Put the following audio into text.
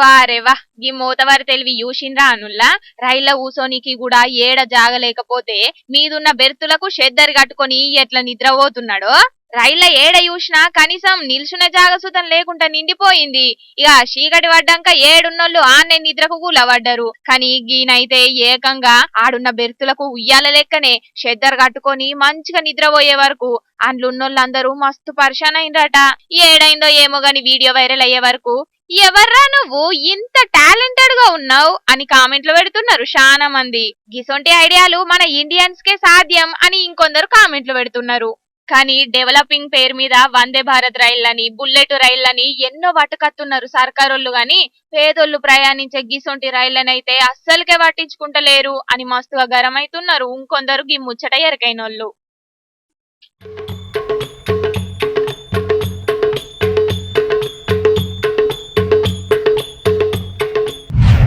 వారేవా వా. ఈ మూతవారి తెలివి చూసిండ్రా అనుల్లా రైళ్ళ ఊసోనికి కూడా ఏడ జాగలేకపోతే మీదున్న బెర్తులకు షెద్దరి కట్టుకొని ఎట్లా నిద్రపోతున్నాడో? రైళ్ళ ఏడ చూసినా కనీసం నిల్చున్న జాగసుతం లేకుండా నిండిపోయింది. ఇక చీకటి పడ్డాక ఏడున్నోళ్ళు ఆన్నే నిద్రకు కూలబడ్డారు. కానీ గీనైతే ఏకంగా ఆడున్న బెర్తులకు ఉయ్యాల లెక్కనే షెద్దరు కట్టుకొని మంచిగా నిద్రపోయే వరకు అండ్లున్నోళ్ళందరూ మస్తు పరిశాన్ అయిందట ఏడైందో ఏమో గాని వీడియో వైరల్ అయ్యే వరకు ఎవర్రా నువ్వు? ఇంత టాలెంటెడ్గా ఉన్నావు అని కామెంట్లు పెడుతున్నారు చాలా మంది. గిసొంటి ఐడియాలు మన ఇండియన్స్ కే సాధ్యం అని ఇంకొందరు కామెంట్లు పెడుతున్నారు. కానీ డెవలపింగ్ పేరు మీద వందే భారత్ రైళ్ళని బుల్లెట్ రైళ్ళని ఎన్నో పట్టుకత్తున్నారు సర్కారోళ్ళు గాని పేదోళ్ళు ప్రయాణించే గిసొంటి రైళ్ళనైతే అస్సలకే పట్టించుకుంటలేరు అని మస్తుగా గరమైతున్నారు ఇంకొందరు గి ముచ్చట ఎరకైనోళ్ళు.